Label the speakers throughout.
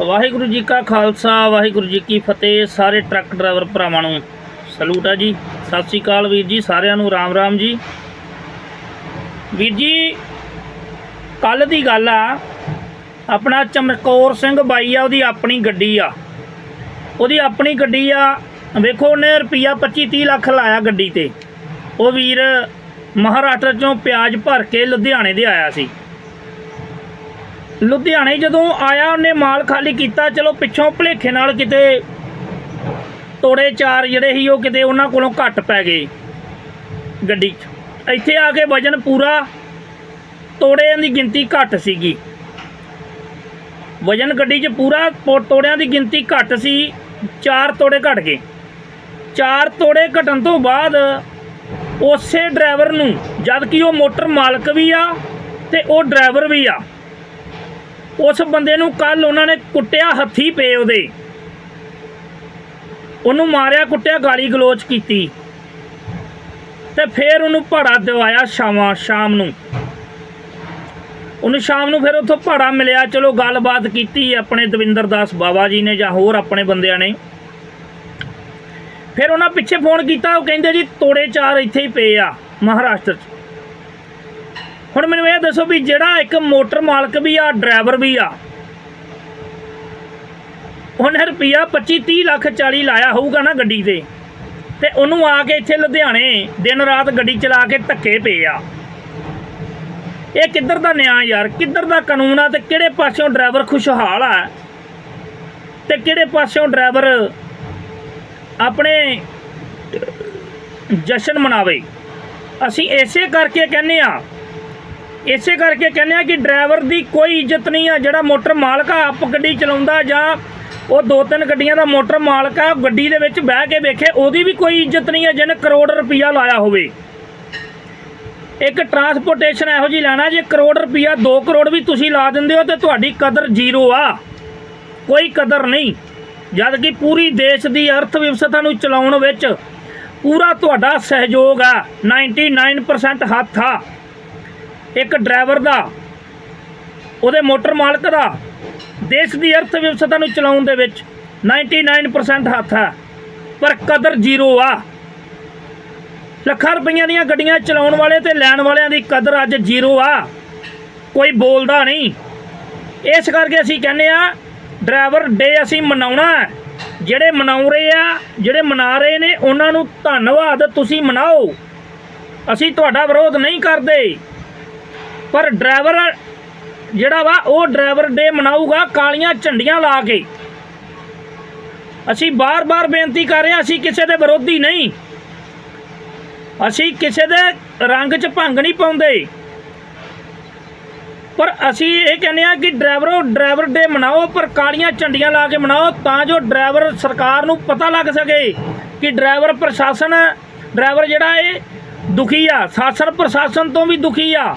Speaker 1: ਵਾਹਿਗੁਰੂ ਜੀ ਕਾ ਖਾਲਸਾ, ਵਾਹਿਗੁਰੂ ਜੀ ਕੀ ਫਤਿਹ। ਸਾਰੇ truck driver ਭਰਾਵਾਂ ਨੂੰ ਸਲੂਟ ਆ ਜੀ। ਸਤਿ ਸ੍ਰੀ ਅਕਾਲ ਵੀਰ ਜੀ, ਸਾਰਿਆਂ ਨੂੰ ਰਾਮ ਰਾਮ ਜੀ। ਵੀਰ ਜੀ ਕੱਲ ਦੀ ਗੱਲ ਆ, ਆਪਣਾ ਚਮਕੌਰ ਸਿੰਘ ਬਾਈ ਆ, ਉਹਦੀ ਆਪਣੀ ਗੱਡੀ ਆ। ਉਹਦੀ ਆਪਣੀ ਗੱਡੀ ਆ, ਵੇਖੋ ਉਹਨੇ ਰੁਪਈਆ 25 30 ਲੱਖ ਲਾਇਆ ਗੱਡੀ ਤੇ। ਉਹ ਵੀਰ ਮਹਾਰਾਸ਼ਟਰ ਚੋਂ ਪਿਆਜ਼ ਭਰ ਕੇ ਲੁਧਿਆਣੇ ਦੇ ਆਇਆ ਸੀ। ਲੁਧਿਆਣੇ ਜਦੋਂ ਆਇਆ, ਉਹਨੇ ਮਾਲ ਖਾਲੀ ਕੀਤਾ। ਚਲੋ, ਪਿੱਛੋਂ ਭਲੇਖੇ ਨਾਲ ਕਿਤੇ ਤੋੜੇ ਚਾਰ ਜਿਹੜੇ ਸੀ, ਉਹ ਕਿਤੇ ਉਹਨਾਂ ਕੋਲੋਂ ਘੱਟ ਪੈ ਗਏ ਗੱਡੀ 'ਚ। ਇੱਥੇ ਆ ਕੇ ਵਜਨ ਪੂਰਾ ਤੋੜਿਆਂ ਦੀ ਗਿਣਤੀ ਘੱਟ ਸੀਗੀ। ਵਜਨ ਗੱਡੀ 'ਚ ਪੂਰਾ ਪੋ- ਤੋੜਿਆਂ ਦੀ ਗਿਣਤੀ ਘੱਟ ਸੀ, ਚਾਰ ਤੋੜੇ ਘਟ ਗਏ। ਚਾਰ ਤੋੜੇ ਘਟਣ ਤੋਂ ਬਾਅਦ ਉਸੇ ਡਰਾਈਵਰ ਨੂੰ, ਜਦ ਕਿ ਉਹ ਮੋਟਰ ਮਾਲਕ ਵੀ ਆ ਤੇ ਉਹ ਡਰਾਈਵਰ ਵੀ ਆ। ਉਸ ਬੰਦੇ ਨੂੰ ਕੱਲ ਉਹਨਾਂ ਨੇ ਕੁੱਟਿਆ ਹੱਥੀ ਪਏ ਉਹਦੇ। ਉਹਨੂੰ ਮਾਰਿਆ, ਕੁੱਟਿਆ, ਗਾਲੀ ਗਲੋਚ ਕੀਤੀ। ਤੇ ਫਿਰ ਉਹਨੂੰ ਭਾੜਾ ਦਿਵਾਇਆ ਸ਼ਾਮਾਂ, ਸ਼ਾਮ ਨੂੰ। ਉਹਨੂੰ ਸ਼ਾਮ ਨੂੰ ਫਿਰ ਉੱਥੋਂ ਭਾੜਾ ਮਿਲਿਆ, ਚਲੋ ਗੱਲਬਾਤ ਕੀਤੀ ਆਪਣੇ ਦਵਿੰਦਰ ਦਾਸ ਬਾਬਾ ਜੀ ਨੇ ਜਾਂ ਹੋਰ ਆਪਣੇ ਬੰਦਿਆਂ ਨੇ। ਫਿਰ ਉਹਨਾਂ ਪਿੱਛੇ ਫੋਨ ਕੀਤਾ, ਉਹ ਕਹਿੰਦੇ ਜੀ, ਤੋੜੇ ਚਾਰ ਇੱਥੇ ਹੀ ਪਏ ਆ, ਮਹਾਰਾਸ਼ਟਰ 'ਚ। ਹੁਣ ਮੈਨੂੰ ਇਹ ਦੱਸੋ ਵੀ ਜਿਹੜਾ ਇੱਕ ਮੋਟਰ ਮਾਲਕ ਵੀ ਆ, ਡਰਾਈਵਰ ਵੀ ਆ, ਉਹਨੇ ਰੁਪਿਆ 25 30 ਲੱਖ 40 ਲਾਇਆ ਹੋਊਗਾ ਨਾ ਗੱਡੀ ਤੇ। ਤੇ ਉਹਨੂੰ ਆ ਕੇ ਇੱਥੇ ਲੁਧਿਆਣੇ ਦਿਨ ਰਾਤ ਗੱਡੀ ਚਲਾ ਕੇ ਧੱਕੇ ਪਏ ਆ। ਇਹ ਕਿੱਧਰ ਦਾ ਨਿਆਂ ਯਾਰ? ਕਿੱਧਰ ਦਾ ਕਾਨੂੰਨ ਆ ਤੇ ਕਿਹੜੇ ਪਾਸਿਓਂ ਡਰਾਈਵਰ ਖੁਸ਼ਹਾਲ ਆ? ਤੇ ਕਿਹੜੇ ਪਾਸਿਓਂ ਡਰਾਈਵਰ ਆਪਣੇ ਜਸ਼ਨ ਮਨਾਵੇ? ਅਸੀਂ ਇਸੇ ਕਰਕੇ ਕਹਿੰਨੇ ਆ ਇਸੇ ਕਰਕੇ ਕਹਿੰਦੇ ਆ ਕਿ ਡਰਾਈਵਰ ਦੀ ਕੋਈ ਇੱਜ਼ਤ ਨਹੀਂ ਆ, ਜਿਹੜਾ ਮੋਟਰ ਮਾਲਕ ਆ, ਆਪ ਗੱਡੀ ਚਲਾਉਂਦਾ ਜਾਂ ਉਹ ਦੋ ਤਿੰਨ ਗੱਡੀਆਂ ਦਾ ਮੋਟਰ ਮਾਲਕ ਆ, ਗੱਡੀ ਦੇ ਵਿੱਚ ਬਹਿ ਕੇ ਵੇਖੇ, ਉਹਦੀ ਵੀ ਕੋਈ ਇੱਜ਼ਤ ਨਹੀਂ ਆ, ਜਿਹਨੇ ਕਰੋੜ ਰੁਪਈਆ ਲਾਇਆ ਹੋਵੇ। ਇੱਕ ਟਰਾਂਸਪੋਰਟੇਸ਼ਨ ਇਹੋ ਜੀ ਲੈਣਾ, ਜੇ ਕਰੋੜ ਰੁਪਈਆ 2 ਕਰੋੜ ਵੀ ਤੁਸੀਂ ਲਾ ਦਿੰਦੇ ਹੋ, ਤੇ ਤੁਹਾਡੀ ਕਦਰ ਜ਼ੀਰੋ ਆ। ਕੋਈ ਕਦਰ ਨਹੀਂ। ਜਦ ਕਿ ਪੂਰੀ ਦੇਸ਼ ਦੀ ਅਰਥ ਵਿਵਸਥਾ ਨੂੰ ਚਲਾਉਣ ਵਿੱਚ ਪੂਰਾ ਤੁਹਾਡਾ ਸਹਿਯੋਗ ਆ, 99% ਹੱਥ ਆ। ਇੱਕ ਡਰਾਈਵਰ ਦਾ, ਉਹਦੇ ਮੋਟਰ ਮਾਲਕ ਦਾ, ਦੇਸ਼ ਦੀ ਅਰਥ ਵਿਵਸਥਾ ਨੂੰ ਚਲਾਉਣ ਦੇ ਵਿੱਚ 99% ਹੱਥ ਹੈ, ਪਰ ਕਦਰ ਜ਼ੀਰੋ ਆ। ਲੱਖਾਂ ਰੁਪਈਆਂ ਦੀਆਂ ਗੱਡੀਆਂ ਚਲਾਉਣ ਵਾਲੇ ਤੇ ਲੈਣ ਵਾਲਿਆਂ ਦੀ ਕਦਰ ਅੱਜ ਜ਼ੀਰੋ ਆ, ਕੋਈ ਬੋਲਦਾ ਨਹੀਂ। ਇਸ ਕਰਕੇ ਅਸੀਂ ਕਹਿੰਦੇ ਆ ਡਰਾਈਵਰ ਡੇ ਅਸੀਂ ਮਨਾਉਣਾ ਹੈ। ਜਿਹੜੇ ਮਨਾਉ ਰਹੇ ਆ, ਜਿਹੜੇ ਮਨਾ ਰਹੇ ਨੇ, ਉਹਨਾਂ ਨੂੰ ਧੰਨਵਾਦ ਤੁਸੀਂ ਮਨਾਓ। ਅਸੀਂ ਤੁਹਾਡਾ ਵਿਰੋਧ ਨਹੀਂ ਕਰਦੇ। ਪਰ ਡਰਾਈਵਰ ਜਿਹੜਾ ਵਾ, ਉਹ ਡਰਾਈਵਰ ਡੇ ਮਨਾਊਗਾ ਕਾਲੀਆਂ ਝੰਡੀਆਂ ਲਾ ਕੇ। ਅਸੀਂ ਬਾਰ-ਬਾਰ ਬੇਨਤੀ ਕਰ ਰਹੇ ਹਾਂ, ਅਸੀਂ ਕਿਸੇ ਦੇ ਵਿਰੋਧੀ ਨਹੀਂ। ਅਸੀਂ ਕਿਸੇ ਦੇ ਰੰਗ 'ਚ ਭੰਗ ਨਹੀਂ ਪਾਉਂਦੇ। ਪਰ ਅਸੀਂ ਇਹ ਕਹਿੰਦੇ ਆ ਕਿ ਡਰਾਈਵਰੋ, ਡਰਾਈਵਰ ਡੇ ਮਨਾਓ, ਪਰ ਕਾਲੀਆਂ ਝੰਡੀਆਂ ਲਾ ਕੇ ਮਨਾਓ, ਤਾਂ ਜੋ ਡਰਾਈਵਰ ਸਰਕਾਰ ਨੂੰ ਪਤਾ ਲੱਗ ਸਕੇ ਕਿ ਡਰਾਈਵਰ ਪ੍ਰਸ਼ਾਸਨ, ਡਰਾਈਵਰ ਜਿਹੜਾ ਇਹ ਦੁਖੀ ਆ ਸ਼ਾਸਨ ਪ੍ਰਸ਼ਾਸਨ ਤੋਂ ਵੀ ਦੁਖੀ ਆ।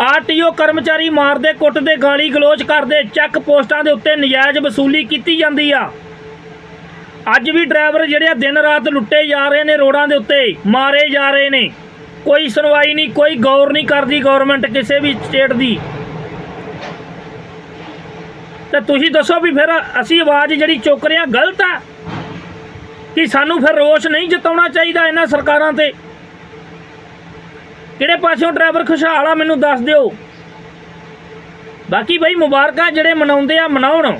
Speaker 1: ਆਰਟੀਓ ਕਰਮਚਾਰੀ ਮਾਰਦੇ, ਕੁੱਟਦੇ, ਗਾਲੀ ਗਲੋਚ ਕਰਦੇ, ਚੈੱਕ ਪੋਸਟਾਂ ਦੇ ਉੱਤੇ ਨਜਾਇਜ਼ ਵਸੂਲੀ ਕੀਤੀ ਜਾਂਦੀ ਆ। ਅੱਜ ਵੀ ਡਰਾਈਵਰ ਜਿਹੜੇ ਆ ਦਿਨ ਰਾਤ ਲੁੱਟੇ ਜਾ ਰਹੇ ਨੇ ਰੋਡਾਂ ਦੇ ਉੱਤੇ, ਮਾਰੇ ਜਾ ਰਹੇ ਨੇ। ਕੋਈ ਸੁਣਵਾਈ ਨਹੀਂ, ਕੋਈ ਗੌਰ ਨਹੀਂ ਕਰਦੀ ਗਵਰਨਮੈਂਟ ਕਿਸੇ ਵੀ ਸਟੇਟ ਦੀ। ਤੇ ਤੁਸੀਂ ਦੱਸੋ ਵੀ ਫਿਰ ਅਸੀਂ ਆਵਾਜ਼ ਜਿਹੜੀ ਚੁੱਕ ਰਹੇ ਆ, ਗਲਤ ਆ? ਕਿ ਸਾਨੂੰ ਫਿਰ ਰੋਸ਼ ਨਹੀਂ ਜਤਾਉਣਾ ਚਾਹੀਦਾ ਇਹਨਾਂ ਸਰਕਾਰਾਂ ਤੇ? ਕਿਹੜੇ ਪਾਸਿਓਂ ਡਰਾਈਵਰ ਖੁਸ਼ਹਾਲ ਆ, ਮੈਨੂੰ ਦੱਸ ਦਿਓ। ਬਾਕੀ ਬਈ ਮੁਬਾਰਕਾਂ ਜਿਹੜੇ ਮਨਾਉਂਦੇ ਆ, ਮਨਾਉਣ।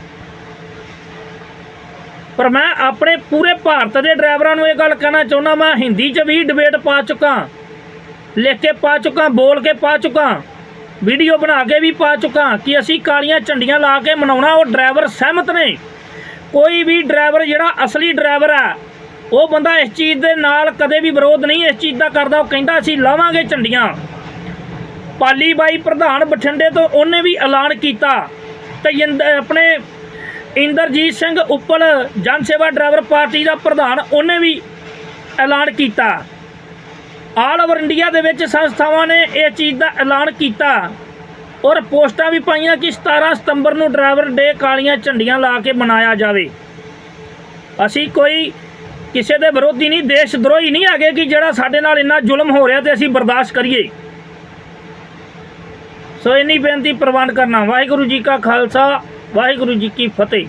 Speaker 1: ਪਰ ਮੈਂ ਆਪਣੇ ਪੂਰੇ ਭਾਰਤ ਦੇ ਡਰਾਈਵਰਾਂ ਨੂੰ ਇਹ ਗੱਲ ਕਹਿਣਾ ਚਾਹੁੰਦਾ, ਮੈਂ ਹਿੰਦੀ 'ਚ ਵੀ ਡਿਬੇਟ ਪਾ ਚੁੱਕਾ, ਲਿਖ ਕੇ ਪਾ ਚੁੱਕਾ, ਬੋਲ ਕੇ ਪਾ ਚੁੱਕਾ ਵੀਡੀਓ ਬਣਾ ਕੇ ਵੀ ਪਾ ਚੁੱਕਾ ਕਿ ਅਸੀਂ ਕਾਲੀਆਂ ਝੰਡੀਆਂ ਲਾ ਕੇ ਮਨਾਉਣਾ, ਉਹ ਡਰਾਈਵਰ ਸਹਿਮਤ ਨੇ। ਕੋਈ ਵੀ ਡਰਾਈਵਰ ਜਿਹੜਾ ਅਸਲੀ ਡਰਾਈਵਰ ਆ ਉਹ ਬੰਦਾ ਇਸ ਚੀਜ਼ ਦੇ ਨਾਲ ਕਦੇ ਵੀ ਵਿਰੋਧ ਨਹੀਂ ਇਸ ਚੀਜ਼ ਦਾ ਕਰਦਾ, ਉਹ ਕਹਿੰਦਾ ਅਸੀਂ ਲਾਵਾਂਗੇ ਝੰਡੀਆਂ। ਪਾਲੀ ਬਾਈ ਪ੍ਰਧਾਨ ਬਠਿੰਡੇ ਤੋਂ ਉਹਨੇ ਵੀ ਐਲਾਨ ਕੀਤਾ। ਤੇ ਆਪਣੇ ਇੰਦਰਜੀਤ ਸਿੰਘ ਉੱਪਲ ਜਨ ਸੇਵਾ ਡਰਾਈਵਰ ਪਾਰਟੀ ਦਾ ਪ੍ਰਧਾਨ ਉਹਨੇ ਵੀ ਐਲਾਨ ਕੀਤਾ। ਆਲ ਓਵਰ ਇੰਡੀਆ ਦੇ ਵਿੱਚ ਸੰਸਥਾਵਾਂ ਨੇ ਇਹ ਚੀਜ਼ ਦਾ ਐਲਾਨ ਕੀਤਾ। ਔਰ ਪੋਸਟਾਂ ਵੀ ਪਾਈਆਂ ਕਿ 17 ਸਤੰਬਰ ਨੂੰ ਡਰਾਈਵਰ ਡੇ ਕਾਲੀਆਂ ਝੰਡੀਆਂ ਲਾ ਕੇ ਮਨਾਇਆ ਜਾਵੇ। ਅਸੀਂ ਕੋਈ ਕਿਸੇ ਦੇ ਵਿਰੋਧੀ ਨਹੀਂ, ਦੇਸ਼ ਦਰੋਹੀ ਨਹੀਂ ਹੈਗੇ ਕਿ ਜਿਹੜਾ ਸਾਡੇ ਨਾਲ ਇੰਨਾ ਜ਼ੁਲਮ ਹੋ ਰਿਹਾ ਤੇ ਅਸੀਂ ਬਰਦਾਸ਼ਤ ਕਰੀਏ। ਸੋ ਇੰਨੀ ਬੇਨਤੀ ਪ੍ਰਵਾਨ ਕਰਨਾ। ਵਾਹਿਗੁਰੂ ਜੀ ਕਾ ਖਾਲਸਾ, ਵਾਹਿਗੁਰੂ ਜੀ ਕੀ ਫਤਿਹ।